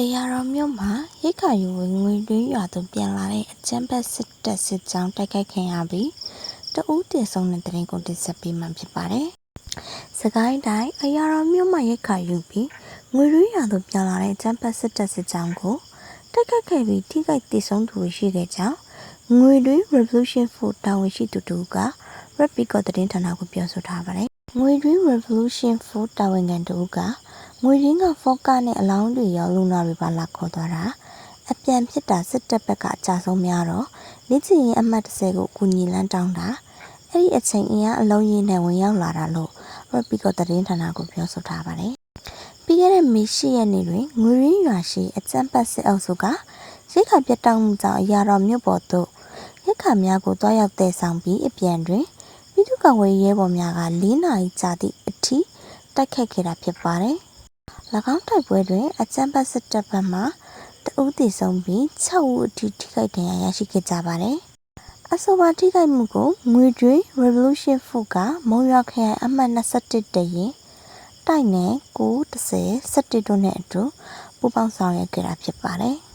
အေယာရော်မြို့မှာ ရိတ်ခါယူဝေငွေတွင်းရွာသို့ ပြန်လာတဲ့ အကြမ်းဖက် စစ်တပ်စစ်ကြောင်း တိုက်ခိုက်ခံရပြီးတဦးတည်ဆုံးတဲ့တရင်ကို တင်ဆက်ပေးမှဖြစ်ပါတယ်။စကိုင်းတိုင်းအေယာရော်မြို့မှာ ရိတ်ခါယူပြီး ငွေတွင်းရွာသို့ ပြန်လာတဲ့ အကြမ်းဖက် စစ်တပ်စစ်ကြောင်းကို တိုက်ခိုက်ခဲ့ပြီး ထိခိုက်တည်ဆုံးသူတွေ ရှိခဲ့ကြောင်း ငွေတွင်း Revolution Food တာဝန်ရှိသူတို့က Rapid ကသတင်းဌာနကို ပြောဆိုထားပါတယ်။ငွေတွင်း Revolution Food တာဝန်ခံတို့က ငွေရင်းကဖော့ကာနဲ့အလောင်းတွေရောလူနာတွေပါလာခေါ်သွားတာအပြန်ဖြစ်တာစစ်တပ်ဘက်ကအကြဆုံးများတော့လက်ချင်ရင်အမှတ်30ကိုကူညီလန်းတောင်းတာအဲ့ဒီအချိန်အင်အားအလုံးရင်းနဲ့ဝင်ရောက်လာတာလို့ရပီကသတင်းဌာနကိုပြောဆိုထားပါတယ်ပြီးခဲ့တဲ့မေရှိရက်နေ့တွင်ငွေရင်းရွာရှိအကျန်းပတ်စစ်အုပ်စုကရိတ်ခါပြတ်တောက်မှုကြောင့်အရာတော်မြို့ပေါ်သို့ရိတ်ခါများကိုတွားရောက်တဲ့ဆောင်ပြီးအပြန်တွင်ပြည်သူ့ကောင်ဝေးရဲဘော်များက၄နာရီကြာသည့်အထိတိုက်ခတ်ခဲ့တာဖြစ်ပါတယ်၎ င်းတိုက်ပွဲတွင် အကြမ်းဖက်စစ်တပ်ဘက်မှတဦးတည်ဆုံးပြီး6ဦးအထိထိခိုက်ဒဏ်ရာရရှိခဲ့ကြပါတယ်။အဆိုပါထိခိုက်မှုကိုငွေကျွေး Revolution Food ကမုံရွာခရိုင်အမှတ်21တရင်တိုက်နယ်930 17တို့နဲ့အတူပူးပေါင်းဆောင်ရွက်ခဲ့တာဖြစ်ပါတယ်။